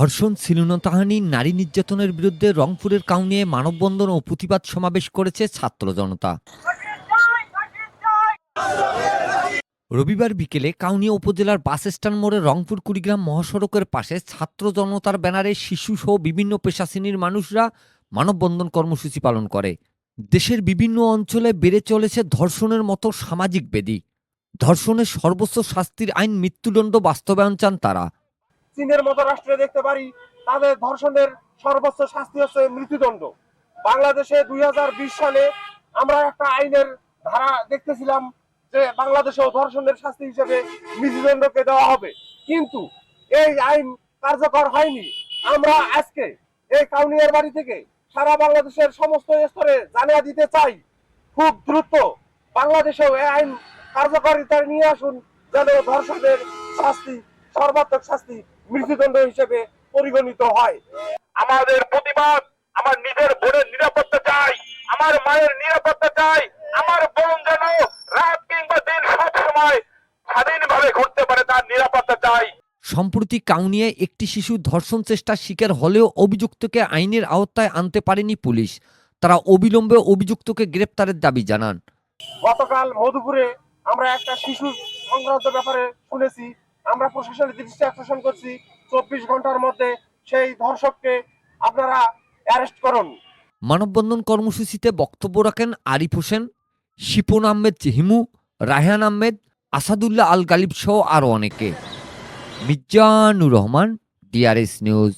ধর্ষণ শ্লীলতাহানি নারী নির্যাতনের বিরুদ্ধে রংপুরের কাউনিয়ে মানববন্ধন ও প্রতিবাদ সমাবেশ করেছে ছাত্র জনতা। রবিবার বিকেলে কাউনিয়া উপজেলার বাস স্ট্যান্ড মোড়ে রংপুর কুড়িগ্রাম মহাসড়কের পাশে ছাত্র জনতার ব্যানারে শিশু সহ বিভিন্ন পেশা শ্রেণির মানুষরা মানববন্ধন কর্মসূচি পালন করে। দেশের বিভিন্ন অঞ্চলে বেড়ে চলেছে ধর্ষণের মতো সামাজিক বেদি। ধর্ষণের সর্বোচ্চ শাস্তির আইন মৃত্যুদণ্ড বাস্তবায়ন চান তারা। চীনের মতো রাষ্ট্রে দেখতে পারি, তাদের ধর্ষণের সর্বোচ্চ শাস্তি হচ্ছে মৃত্যুদণ্ড। বাংলাদেশে দুই সালে আমরা একটা আইনের ধারা দেখতেছিলাম যে বাংলাদেশেও ধর্ষণের শাস্তি হিসেবে মৃত্যুদণ্ডকে দেওয়া হবে। কিন্তু এই আইন কার্যকর হয়নি। আমরা আজকে এই কাউনিয়ার বাড়ি থেকে সারা বাংলাদেশের সমস্ত স্তরে জানিয়ে দিতে চাই, খুব দ্রুত বাংলাদেশেও এই আইন কার্যকারিতা নিয়ে আসুন, যেন ধর্ষণের শাস্তি সর্বাত্মক শাস্তি মৃত্যুদণ্ড হিসেবে পরিগণিত হয়। আমাদের প্রতিবাদ আমার নিজের বোনের নিরাপত্তা চাই আমার মায়ের নিরাপত্তা চাই আমার বোন যেন রাত কিংবা দিন সব সময় স্বাধীনভাবে ঘুরতে পারে তার নিরাপত্তা চাই। সম্প্রতি কাউনিয়ায় একটি শিশু ধর্ষণ চেষ্টার শিকার হলেও অভিযুক্তকে আইনের আওতায় আনতে পারেনি পুলিশ। তারা অবিলম্বে অভিযুক্তকে গ্রেপ্তারের দাবি জানান। গতকাল মধুপুরে আমরা একটা শিশু সংক্রান্ত ব্যাপারে শুনেছি। আমরা প্রশাসনের দৃষ্টি আকর্ষণ করছি, চব্বিশ ঘণ্টার মধ্যে সেই ধর্ষককে আপনারা অ্যারেস্ট করুন। মানববন্ধন কর্মসূচিতে বক্তব্য রাখেন আরিফ হোসেন, শিপন আহমেদ চেহিমু রায়হান আহমেদ, আসাদুল্লাহ আল গালিব সহ আরও অনেকে। মির্জানুর রহমান ডিআরএস নিউজ